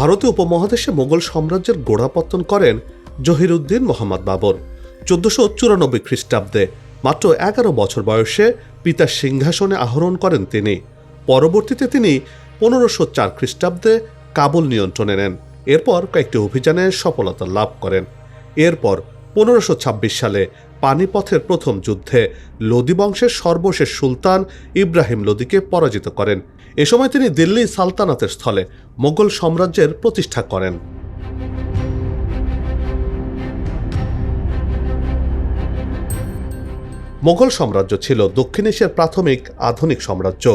ভারতীয় উপমহাদেশে মোগল সাম্রাজ্যের গোড়াপত্তন করেন জহিরুদ্দিন মোহাম্মদ বাবর। চোদ্দশো চুরানব্বই খ্রিস্টাব্দে মাত্র এগারো বছর বয়সে পিতার সিংহাসনে আহরণ করেন তিনি। পরবর্তীতে তিনি পনেরোশো চার খ্রিস্টাব্দে কাবুল নিয়ন্ত্রণে নেন। এরপর কয়েকটি অভিযানে সফলতা লাভ করেন। এরপর পনেরোশো সালে পানিপথের প্রথম যুদ্ধে লোদি বংশের সর্বশেষ সুলতান ইব্রাহিম লোদিকে পরাজিত করেন। এ সময় তিনি দিল্লি সালতানাতের স্থলে মোগল সাম্রাজ্যের প্রতিষ্ঠা করেন। মোগল সাম্রাজ্য ছিল দক্ষিণ এশিয়ার প্রাথমিক আধুনিক সাম্রাজ্য।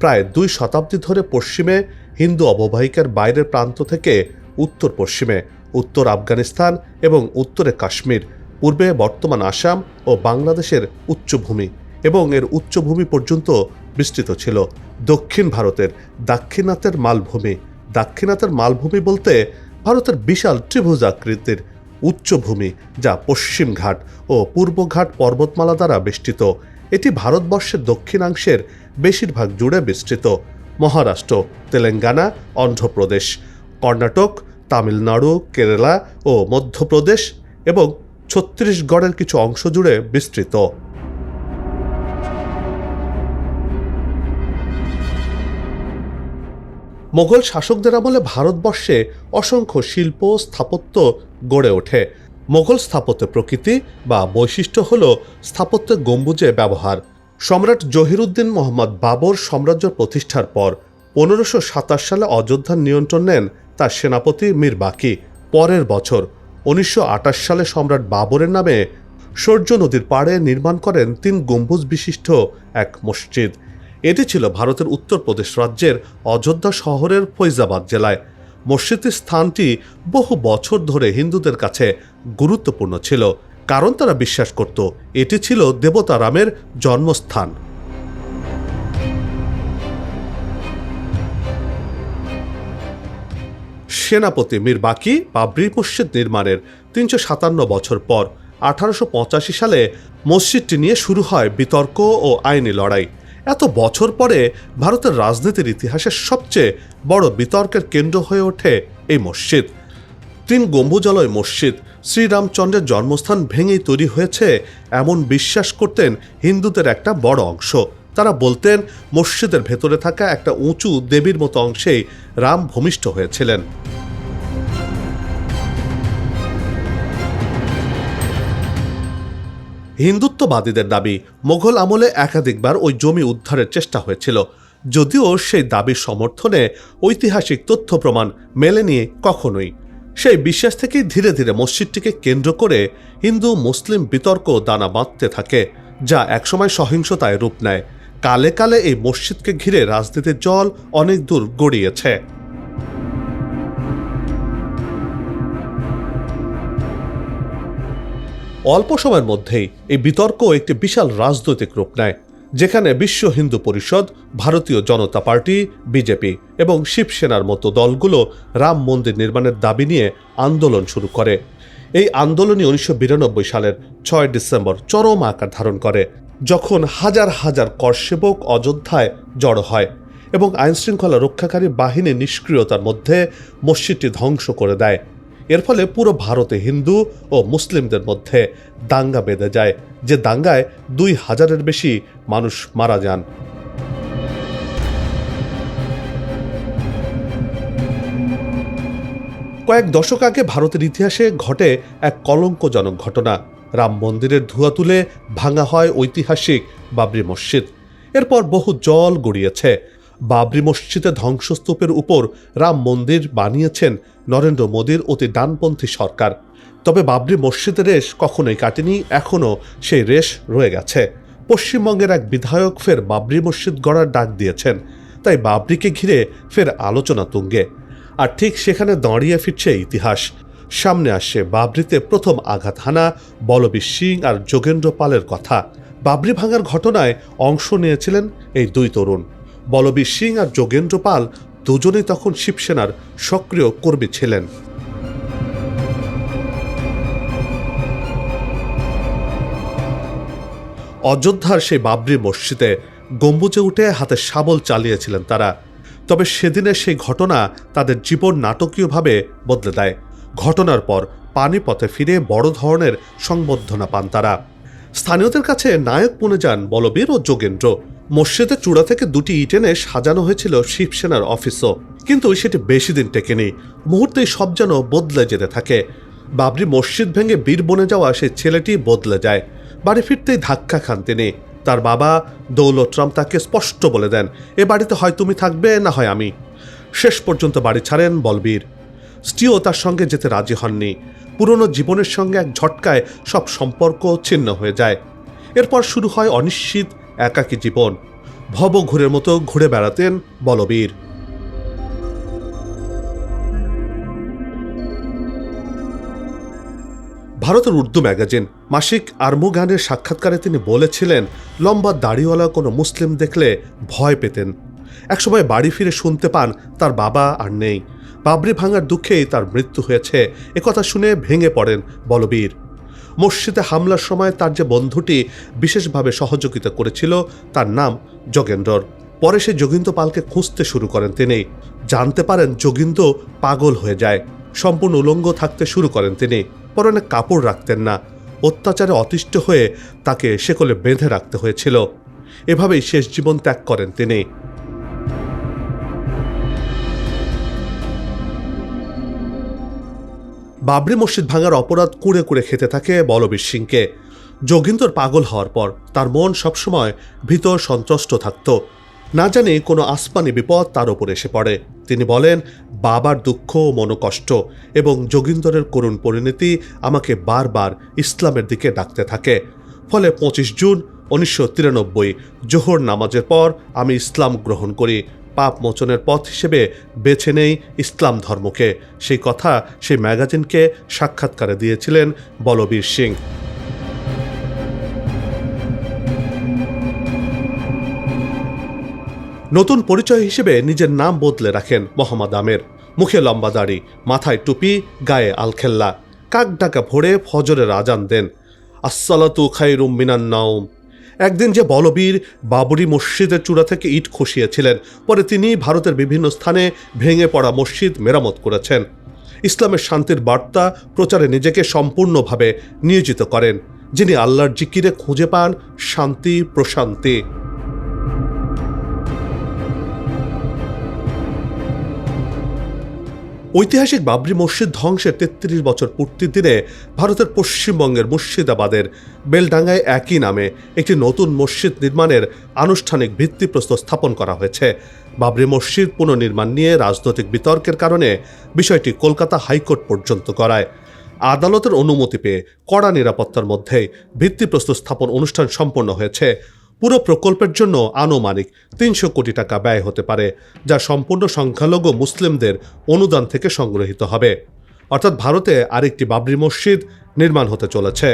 প্রায় দুই শতাব্দী ধরে পশ্চিমে হিন্দু অববাহিকার বাইরের প্রান্ত থেকে উত্তর পশ্চিমে উত্তর আফগানিস্তান এবং উত্তরে কাশ্মীর, পূর্বে বর্তমান আসাম ও বাংলাদেশের উচ্চভূমি এবং এর উচ্চভূমি পর্যন্ত বিস্তৃত ছিল। দক্ষিণ ভারতের দাক্ষিণাত্যের মালভূমি। দাক্ষিণাত্যের মালভূমি বলতে ভারতের বিশাল ত্রিভুজ আকৃতির উচ্চভূমি, যা পশ্চিম ঘাট ও পূর্বঘাট পর্বতমালা দ্বারা বেষ্টিত। এটি ভারতবর্ষের দক্ষিণাংশের বেশিরভাগ জুড়ে বিস্তৃত। মহারাষ্ট্র, তেলেঙ্গানা, অন্ধ্রপ্রদেশ, কর্ণাটক তামিলনাড়ু, কেরালা ও মধ্যপ্রদেশ এবং ছত্তিশগড়ের কিছু অংশ জুড়ে বিস্তৃত। মোগল শাসকদের আমলে ভারতবর্ষে অসংখ্য শিল্প, স্থাপত্য গড়ে ওঠে। মোগল স্থাপত্য প্রকৃতি বা বৈশিষ্ট্য হল স্থাপত্যের গম্বুজে ব্যবহার। সম্রাট জহিরুদ্দিন মোহাম্মদ বাবর সাম্রাজ্য প্রতিষ্ঠার পর পনেরোশো সাতাশ সালে অযোধ্যার নিয়ন্ত্রণ নেন তার সেনাপতি মীর বাকি পরের বছর, উনিশশো আটাশ সালে সম্রাট বাবরের নামে সূর্য নদীর পাড়ে নির্মাণ করেন তিন গম্বুজ বিশিষ্ট এক মসজিদ। এটি ছিল ভারতের উত্তরপ্রদেশ রাজ্যের অযোধ্যা শহরের ফৈজাবাদ জেলায়। মসজিদের স্থানটি বহু বছর ধরে হিন্দুদের কাছে গুরুত্বপূর্ণ ছিল, কারণ তারা বিশ্বাস করত এটি ছিল দেবতারামের জন্মস্থান। সেনাপতি মীর বাকি বাবরি মসজিদ নির্মাণের তিনশো সাতান্ন বছর পর আঠারোশো পঁচাশি সালে মসজিদটি নিয়ে শুরু হয় বিতর্ক ও আইনি লড়াই। এত বছর পরে ভারতের রাজনীতির ইতিহাসের সবচেয়ে বড় বিতর্কের কেন্দ্র হয়ে ওঠে এই মসজিদ। তিন গম্বুজালয় মসজিদ, শ্রীরামচন্দ্রের জন্মস্থান ভেঙেই তৈরি হয়েছে এমন বিশ্বাস করতেন হিন্দুদের একটা বড় অংশ। তারা বলতেন, মসজিদের ভেতরে থাকা একটা উঁচু দেবীর মতো অংশেই রাম ভূমিষ্ঠ হয়েছিলেন। হিন্দুত্ববাদীদের দাবি, মোঘল আমলে একাধিকবার ওই জমি উদ্ধারের চেষ্টা হয়েছিল। যদিও সেই দাবির সমর্থনে ঐতিহাসিক তথ্য প্রমাণ মেলে নিয়ে কখনোই। সেই বিশ্বাস থেকেই ধীরে ধীরে মসজিদটিকে কেন্দ্র করে হিন্দু মুসলিম বিতর্ক দানা বাঁধতে থাকে, যা একসময় সহিংসতায় রূপ নেয়। কালে কালে এই মসজিদকে ঘিরে রাজনীতির জল অনেক দূর গড়িয়েছে। অল্প সময়ের মধ্যেই এই বিতর্ক একটি বিশাল রাজনৈতিক রূপ নেয়, যেখানে বিশ্ব হিন্দু পরিষদ, ভারতীয় জনতা পার্টি, বিজেপি এবং শিবসেনার মতো দলগুলো রাম মন্দির নির্মাণের দাবি নিয়ে আন্দোলন শুরু করে। এই আন্দোলনই উনিশশো বিরানব্বই সালের ছয় ডিসেম্বর চরম আকার ধারণ করে, যখন হাজার হাজার করসেবক অযোধ্যায় জড়ো হয় এবং আইনশৃঙ্খলা রক্ষাকারী বাহিনীর নিষ্ক্রিয়তার মধ্যে মসজিদটি ধ্বংস করে দেয়। এর ফলে পুরো ভারতে হিন্দু ও মুসলিমদের মধ্যে দাঙ্গা বেঁধে যায়, যে দাঙ্গায় দুই হাজারের বেশি মানুষ মারা যান। কয়েক দশক আগে ভারতের ইতিহাসে ঘটে এক কলঙ্কজনক ঘটনা। রাম মন্দিরের ধোঁয়া তুলে ভাঙা হয় ঐতিহাসিক বাবরি মসজিদ। এরপর বহু জল গড়িয়েছে। বাবরি মসজিদের ধ্বংসস্তূপের উপর রাম মন্দির বানিয়েছেন নরেন্দ্র মোদীর অতি ডানপন্থী সরকার। তবে বাবরি মসজিদের রেশ কখনোই কাটেনি, এখনও সেই রেশ রয়ে গেছে। পশ্চিমবঙ্গের এক বিধায়ক ফের বাবরি মসজিদ গড়ার ডাক দিয়েছেন, তাই বাবরিকে ঘিরে ফের আলোচনা তুঙ্গে। আর ঠিক সেখানে দাঁড়িয়ে ফিরছে ইতিহাস। সামনে আসে বাবরিতে প্রথম আঘাত হানা বলবীর সিং আর যোগেন্দ্র পালের কথা। বাবরি ভাঙার ঘটনায় অংশ নিয়েছিলেন এই দুই তরুণ। বলবীর সিং আর যোগেন্দ্র পাল দুজনেই তখন শিবসেনার সক্রিয় কর্মী ছিলেন। অযোধ্যার সেই বাবরি মসজিদে গম্বুজে উঠে হাতে শাবল চালিয়েছিলেন তারা। তবে সেদিনের সেই ঘটনা তাদের জীবন নাটকীয়ভাবে বদলে দেয়। ঘটনার পর পানিপথে ফিরে বড় ধরনের সংবর্ধনা পান তারা। স্থানীয়দের কাছে নায়ক মনে যান বলবীর ও যোগেন্দ্র। মসজিদের চূড়া থেকে দুটি ইট এনে সাজানো হয়েছিল শিবসেনার অফিসও। কিন্তু সেটি বেশি দিন টেকেনি। মুহূর্তেই সব যেন বদলে যেতে থাকে। বাবরি মসজিদ ভেঙে বীর বনে যাওয়া সেই ছেলেটি বদলে যায়। বাড়ি ফিরতেই ধাক্কা খান তিনি। তার বাবা দৌলতরাম তাকে স্পষ্ট বলে দেন, এ বাড়িতে হয় তুমি থাকবে, না হয় আমি। শেষ পর্যন্ত বাড়ি ছাড়েন বলবীর। স্ত্রীও তার সঙ্গে যেতে রাজি হননি। পুরনো জীবনের সঙ্গে এক ঝটকায় সব সম্পর্ক ছিন্ন হয়ে যায়। এরপর শুরু হয় অনিশ্চিত একাকী জীবন। ভব ঘুরের মতো ঘুরে বেড়াতেন বলবীর। ভারতের উর্দু ম্যাগাজিন মাসিক আরমুগানের সাক্ষাৎকারে তিনি বলেছিলেন, লম্বা দাড়িওয়ালা কোনো মুসলিম দেখলে ভয় পেতেন। একসময় বাড়ি ফিরে শুনতে পান, তার বাবা আর নেই। বাবরি ভাঙার দুঃখেই তার মৃত্যু হয়েছে। একথা শুনে ভেঙে পড়েন বলবীর। মসজিদে হামলার সময় তার যে বন্ধুটি বিশেষভাবে সহযোগিতা করেছিল, তার নাম যোগেন্দ্রর। পরে সে যোগিন্দ পালকে খুঁজতে শুরু করেন তিনি। জানতে পারেন যোগিন্দ পাগল হয়ে যায়। সম্পূর্ণ উলঙ্গ থাকতে শুরু করেন তিনি। পরনে কাপড় রাখতেন না। অত্যাচারে অতিষ্ঠ হয়ে তাকে সেকলে বেঁধে রাখতে হয়েছিল। এভাবেই শেষ জীবন ত্যাগ করেন তিনি। বাবরি মসজিদ ভাঙার অপরাধ কুড়ে কুড়ে খেতে থাকে বলবীর সিংকে। যোগিন্দর পাগল হওয়ার পর তার মন সবসময় ভীতর সন্ত্রস্ত থাকত। না জানি কোনো আসমানি বিপদ তার ওপর এসে পড়ে। তিনি বলেন, বাবার দুঃখ মনোকষ্ট এবং যোগিন্দরের করুণ পরিণতি আমাকে বারবার ইসলামের দিকে ডাকতে থাকে। ফলে পঁচিশ জুন উনিশশো তিরানব্বই জোহর নামাজের পর আমি ইসলাম গ্রহণ করি। পাপ মোচনের পথ হিসেবে বেছে নেই ইসলাম ধর্মকে। সেই কথা সেই ম্যাগাজিনকে সাক্ষাৎকারে দিয়েছিলেন বলবীর সিং। নতুন পরিচয় হিসেবে নিজের নাম বদলে রাখেন মোহাম্মদ আমের। মুখে লম্বা দাড়ি, মাথায় টুপি, গায়ে আলখেল্লা। কাক ডাকা ভোরে ফজরের আজান দেন। আসসালাতু খাইরুম মিনান নাউম একদিন যে বলবীর বাবরি মসজিদের চূড়া থেকে ইট খসিয়েছিলেন, পরে তিনি ভারতের বিভিন্ন স্থানে ভেঙে পড়া মসজিদ মেরামত করেছেন। ইসলামের শান্তির বার্তা প্রচারে নিজেকে সম্পূর্ণভাবে নিয়োজিত করেন, যিনি আল্লাহর জিকিরে খুঁজে পান শান্তি, প্রশান্তি। ঐতিহাসিক বাবরি মসজিদ ধ্বংসের তেত্রিশ বছর পূর্তির দিনে ভারতের পশ্চিমবঙ্গের মুর্শিদাবাদের বেলডাঙ্গায় একই নামে একটি নতুন মসজিদ নির্মাণের আনুষ্ঠানিক ভিত্তিপ্রস্তর স্থাপন করা হয়েছে। বাবরি মসজিদ পুনর্নির্মাণ নিয়ে রাজনৈতিক বিতর্কের কারণে বিষয়টি কলকাতা হাইকোর্ট পর্যন্ত করায় আদালতের অনুমতি পেয়ে কড়া নিরাপত্তার মধ্যে ভিত্তিপ্রস্তর স্থাপন অনুষ্ঠান সম্পন্ন হয়েছে। পুরো প্রকল্পের জন্য আনুমানিক তিনশো কোটি টাকা ব্যয় হতে পারে, যা সম্পূর্ণ সংখ্যালঘু মুসলিমদের অনুদান থেকে সংগ্রহীত হবে। অর্থাৎ ভারতে আরেকটি বাবরি মসজিদ নির্মাণ হতে চলেছে।